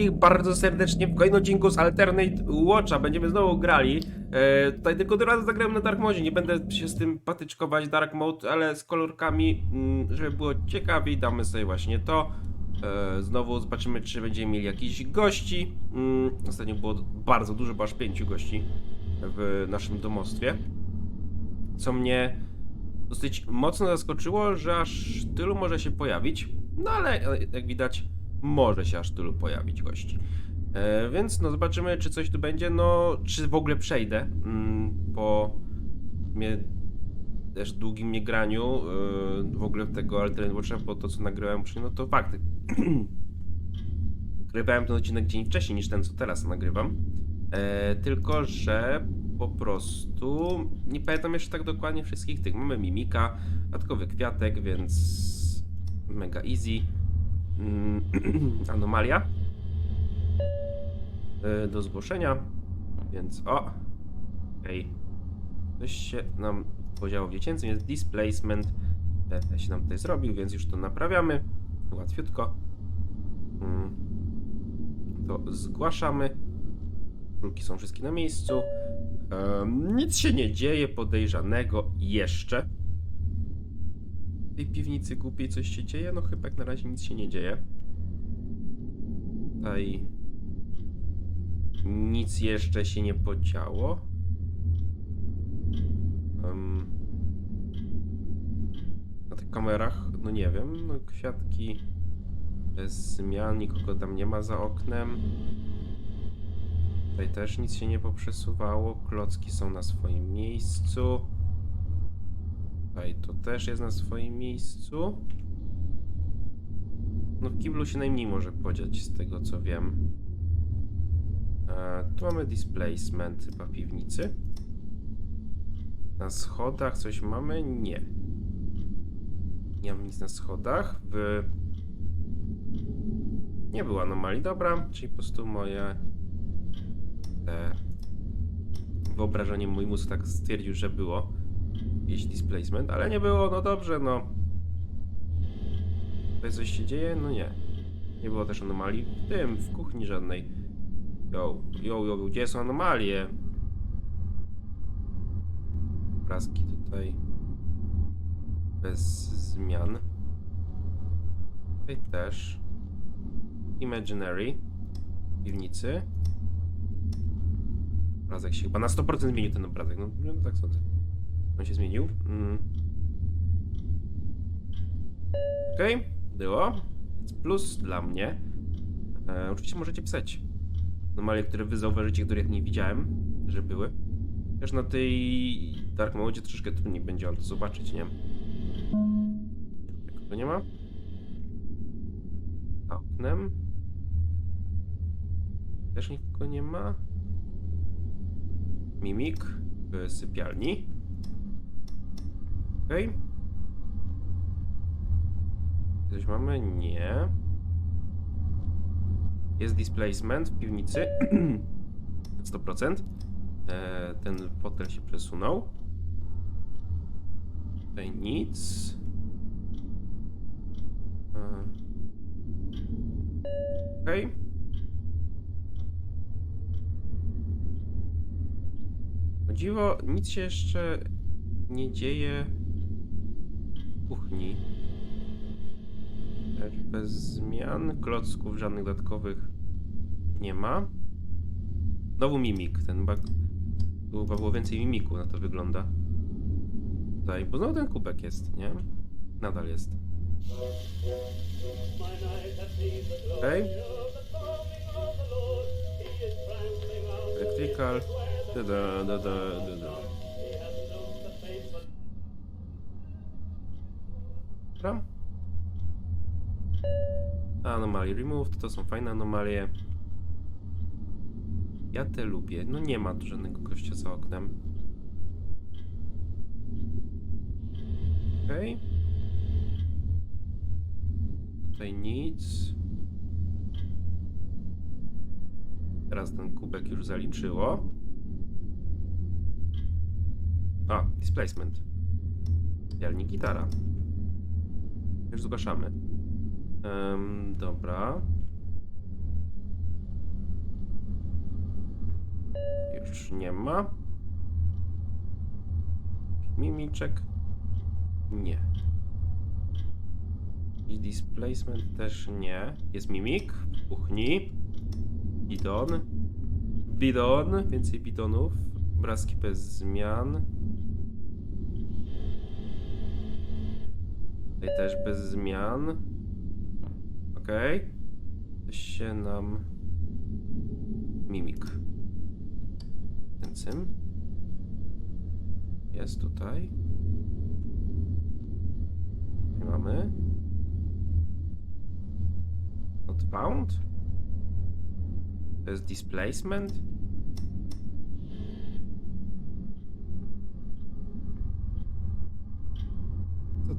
wszystkich bardzo serdecznie w kolejnym odcinku z Alternate Watcha. Będziemy znowu grali. E, tutaj tylko tym razem zagrałem na Dark Mode. Nie będę się z tym patyczkować Dark Mode, ale z kolorkami, mm, żeby było ciekawiej, damy sobie właśnie to. E, znowu zobaczymy, czy będziemy mieli jakichś gości. Mm, ostatnio było bardzo dużo, bo aż pięciu gości w naszym domostwie. Co mnie dosyć mocno zaskoczyło, że aż tylu może się pojawić. No ale e, jak widać, może się aż tylu pojawić gości. E, więc no zobaczymy, czy coś tu będzie. No, czy w ogóle przejdę mm, po mnie też długim niegraniu e, w ogóle tego Alternate Watcha, bo to co nagrywałem wcześniej, no to fakt. Nagrywałem ten odcinek dzień wcześniej niż ten, co teraz nagrywam. E, tylko, że po prostu nie pamiętam jeszcze tak dokładnie wszystkich tych. Mamy mimika, dodatkowy kwiatek, więc mega easy. Mm, Anomalia E, do zgłoszenia, więc o, okej. Coś się nam podziało w dziecięcym, jest displacement e, się nam tutaj zrobił, więc już to naprawiamy. Łatwiutko. Mm, To zgłaszamy. Królki są wszystkie na miejscu. Em, nic się nie dzieje podejrzanego jeszcze. Tej piwnicy głupiej coś się dzieje? No chyba jak na razie nic się nie dzieje. Tutaj nic jeszcze się nie podziało. Em, na tych kamerach, no nie wiem, no kwiatki bez zmian, nikogo tam nie ma za oknem. Tutaj też nic się nie poprzesuwało, klocki są na swoim miejscu. Tutaj to też jest na swoim miejscu. No w kiblu się najmniej może podziać z tego co wiem. E, tu mamy displacement chyba piwnicy. Na schodach coś mamy? Nie. Nie mam nic na schodach. W... Nie było anomalii, dobra. Czyli po prostu moje... Te... Wyobrażenie mój mózg tak stwierdził, że było. Jakiś displacement, ale nie było, no dobrze, no. Tutaj coś się dzieje? No nie. Nie było też anomalii w tym, w kuchni żadnej. Yo, yo, yo, gdzie są anomalie? Obrazki tutaj bez zmian. Tutaj też. Imaginary. Piwnicy. Obrazek się chyba na 100% zmienił ten obrazek. No, no tak sądzę. On się zmienił. Mm. Okej, okay, było. Więc plus dla mnie. E, oczywiście możecie pisać anomalie, które wy zauważycie, których nie widziałem, że były. Też na tej Dark Mode troszkę trudniej będzie wam to zobaczyć, nie? Nikogo nie ma. A oknem. Też nikogo nie ma. Mimik w sypialni. Okej. Okay. Coś mamy? Nie. Jest displacement w piwnicy. 100%. E, ten fotel się przesunął. Tutaj nic. Okej. Okay. Dziwo, nic się jeszcze nie dzieje kuchni. Bez zmian. Klocków żadnych dodatkowych nie ma. Znowu mimik. Ten. Tu chyba było więcej mimiku, na to wygląda. Tutaj, bo znowu ten kubek jest, nie? Nadal jest. Okej. Okay. Electrical. Da, da, da, da, da, da. Dobra. Anomalie removed, to są fajne anomalie. Ja te lubię. No nie ma tu żadnego gościa za oknem. Okej. Okay. Tutaj nic. Teraz ten kubek już zaliczyło. A, displacement. Jalnik gitara. Już zgłaszamy. Um, dobra. Już nie ma. Mimiczek. Nie. I displacement też nie. Jest mimik w kuchni. Bidon. Bidon. Więcej bidonów. Obrazki bez zmian. Tutaj też bez zmian. Okej. Okay. się nam... Mimik. Ten cym. Jest tutaj. Nie mamy. Not found. To jest displacement.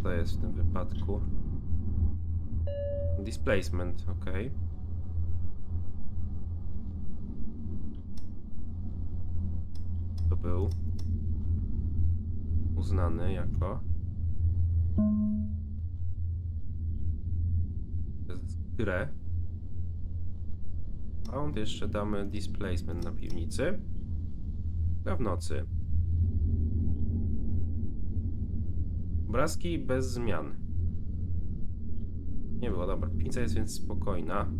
To jest w tym wypadku? Displacement, ok. To był uznany jako grę. Found jeszcze damy displacement na piwnicy. A w nocy. Obrazki bez zmian. Nie było, dobra. Piwnica jest więc spokojna.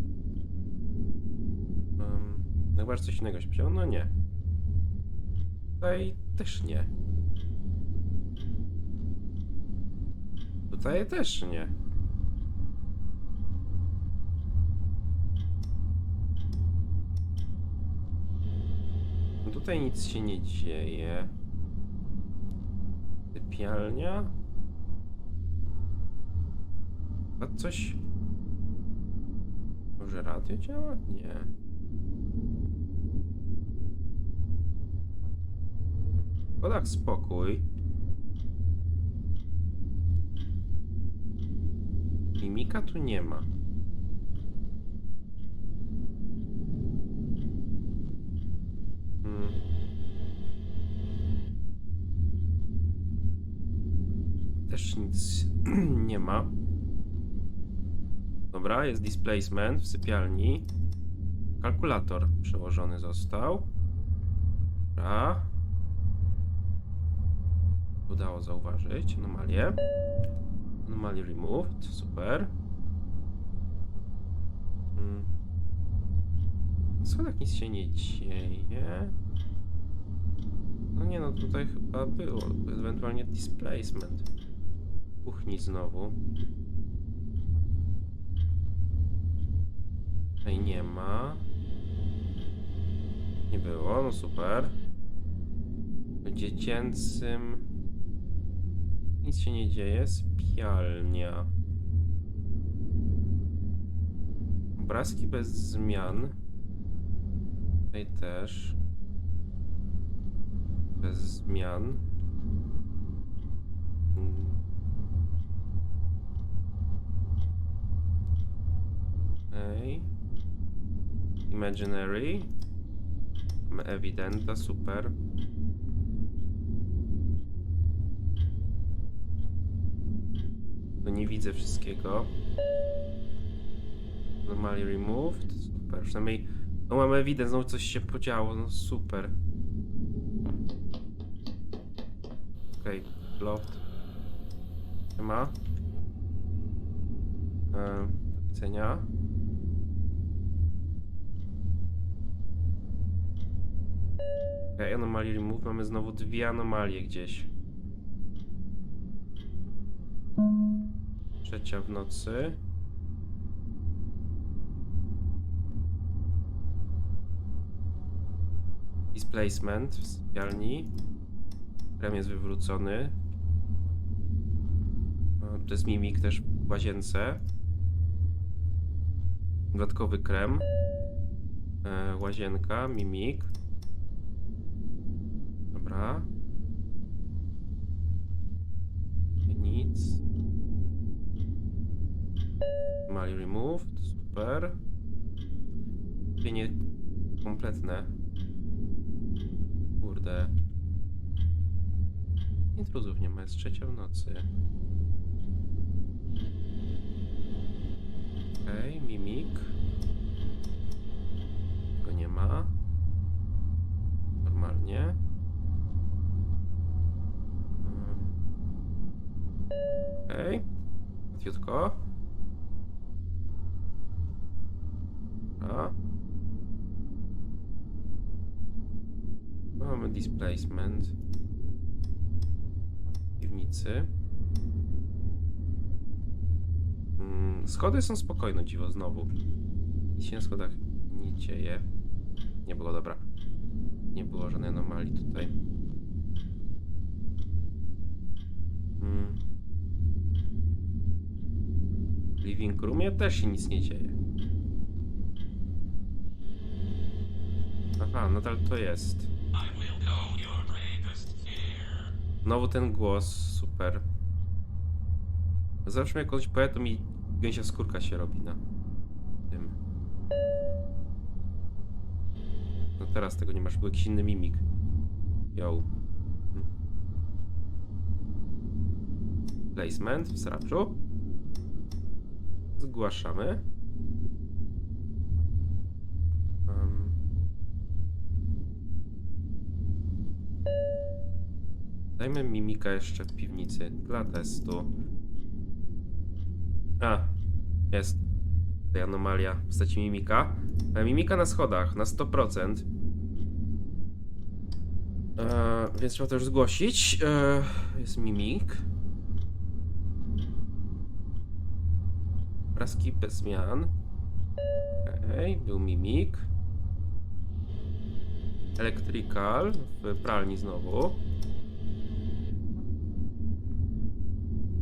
Um, chyba, że coś innego się wziął? No nie. Tutaj też nie. Tutaj też nie. No Tutaj nic się nie dzieje. Sypialnia? A coś... Może radio działa? Nie. O tak, spokój. Mimika tu nie ma. Hmm. Też nic nie ma. Dobra, jest displacement w sypialni. Kalkulator przełożony został. Dobra. Udało zauważyć anomalię. Anomaly removed, super. Hmm. Schodach nic się nie dzieje. No nie no, tutaj chyba było. Ewentualnie displacement. Kuchni znowu. Tutaj nie ma. Nie było, no super. Dziecięcym... Nic się nie dzieje. Sypialnia. Obrazki bez zmian. Tutaj też. Bez zmian. Okej. Imaginary. Mamy Evidenta, super. No nie widzę wszystkiego. Normally removed. Super. Przynajmniej no mamy ewident, znowu coś się podziało. No super. Okej, okay. loft. Nie ma. E, do widzenia. Okay, anomaly remove. Mamy znowu dwie anomalie gdzieś. Trzecia w nocy. Displacement w sypialni. Krem jest wywrócony. To jest mimik też w łazience. Dodatkowy krem. E, łazienka, mimik. Dobra. Nic. Mali removed, super. Nie kompletne. Kurde. Intruzów nie ma, jest trzecia w nocy. Okej, okay, mimik. Go nie ma. Normal elegancko. A. Mamy displacement. Piwnicy. Mm, schody są spokojne, dziwo, znowu. Nic się na schodach nie dzieje. Nie było dobra. Nie było żadnej anomalii tutaj. Mm. Living roomie też się nic nie dzieje. Aha, nadal to jest. Znowu ten głos, super. Zawsze jak kogoś powie, to mi gęsia skórka się robi na tym. No teraz tego nie masz, był jakiś inny mimik. Yo. Hmm. Placement w sraczu. Zgłaszamy. Em. Dajmy mimika jeszcze w piwnicy dla testu. A, jest. Tutaj anomalia w postaci mimika. E, Mimika na schodach na 100%. E, więc trzeba to już zgłosić. E, jest mimik. Obrazki bez zmian. Okej, był mimik. Electrical w pralni znowu.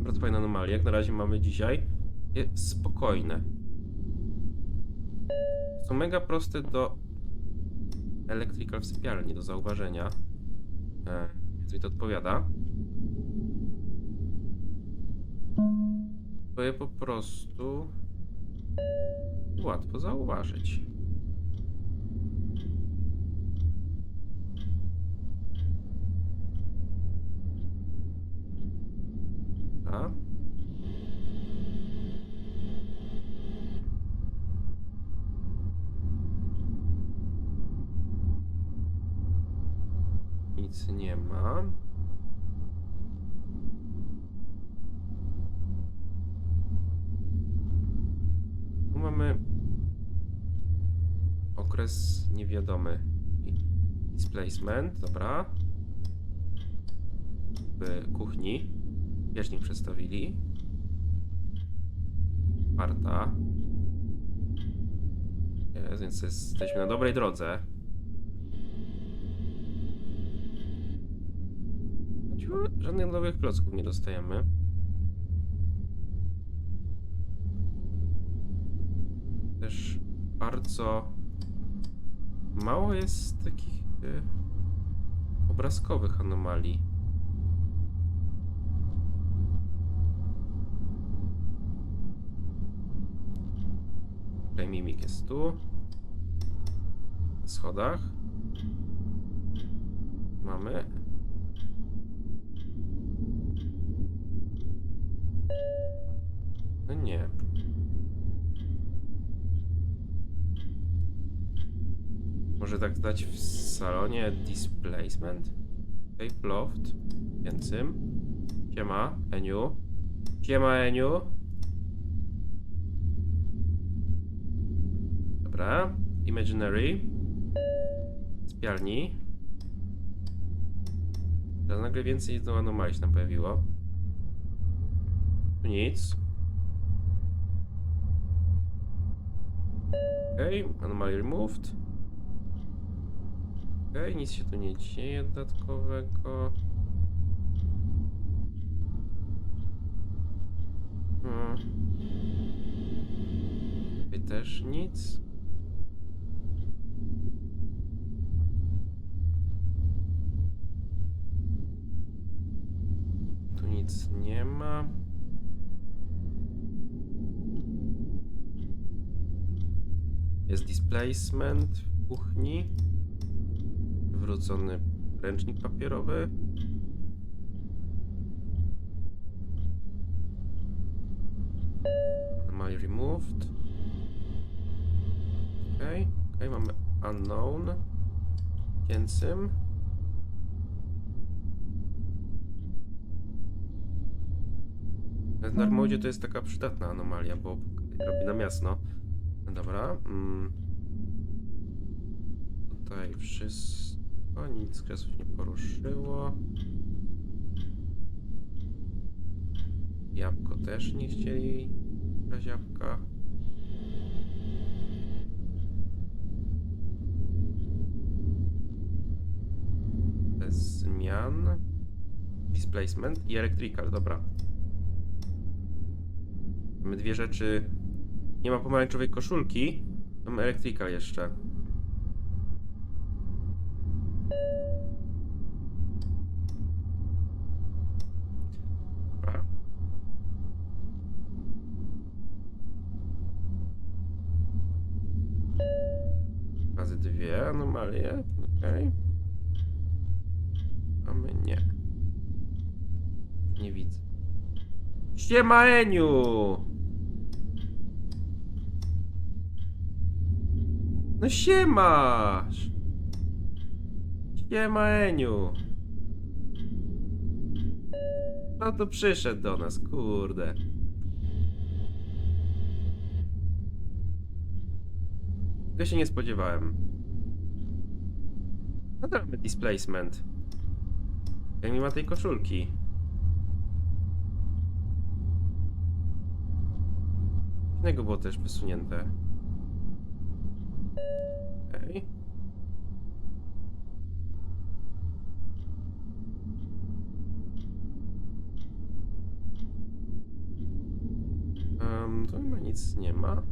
Bardzo fajne anomalie. Jak na razie mamy dzisiaj je spokojne. Są mega proste do electrical w sypialni, do zauważenia. E, więc mi to odpowiada. Je po prostu łatwo zauważyć. A? Nic nie ma. Tu mamy okres niewiadomy. Displacement, dobra. W kuchni. Bieżnik przedstawili. Czwarta. Jest, więc jesteśmy na dobrej drodze. Żadnych nowych klocków nie dostajemy. Też bardzo mało jest takich y, obrazkowych anomalii. Tutaj mimik jest tu. Na schodach. Mamy. No nie. Może tak dać w salonie displacement? Cape loft. Więcym. Siema, Eniu. Siema, Eniu. Dobra. Imaginary. Spialni. Teraz nagle więcej znowu anomalii się tam pojawiło. Tu nic. Okej, okay, removed. Okej, nic się tu nie dzieje dodatkowego. Hmm. Tutaj też nic. Tu nic nie ma. Jest displacement w kuchni. Wrócony ręcznik papierowy. My removed. Okej, okay. mamy unknown. Więcym. W Dark Mode to jest taka przydatna anomalia, bo robi nam jasno. No Dobra. Mm. Tutaj wszystko, nic z kresów nie poruszyło. Jabłko też nie chcieli brać jabłka. Bez zmian. Displacement i electrical, dobra. Mamy dwie rzeczy. Nie ma pomarańczowej koszulki. Mamy electrical jeszcze. Siema Eniu! No siemasz! Siema Eniu! No to przyszedł do nas, kurde. Tego się nie spodziewałem. No to mamy displacement. Jak nie ma tej koszulki. Innego było też wysunięte. Okej. Um, to chyba nic nie ma.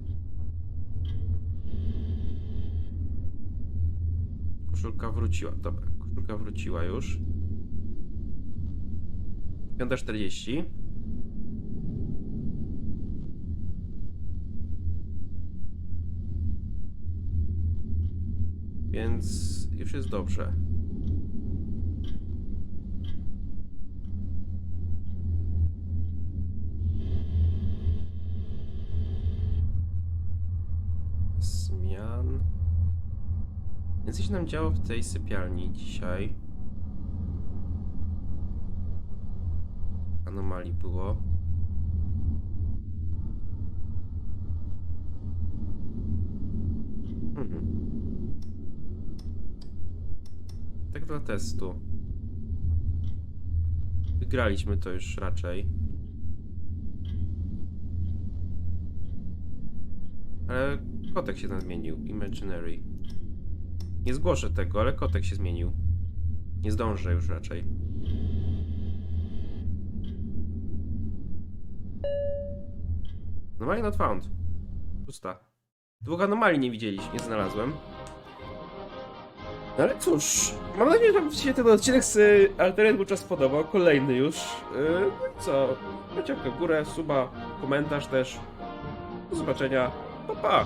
Koszulka wróciła. Dobra, koszulka wróciła już. 5.40. Więc już jest dobrze. Zmian. Więc coś nam działo w tej sypialni dzisiaj. Anomalii było. Mhm. Tak dla testu. Wygraliśmy to już raczej. Ale kotek się tam zmienił. Imaginary. Nie zgłoszę tego, ale kotek się zmienił. Nie zdążę już raczej. Anomalia not found. Pusta. Dwóch anomalii nie widzieliśmy, nie znalazłem. No ale cóż, mam nadzieję, że Wam się ten odcinek z y, czas podobał. Kolejny już. Yy, no i co? Łapkę w górę, suba, komentarz też. Do zobaczenia. Pa, pa!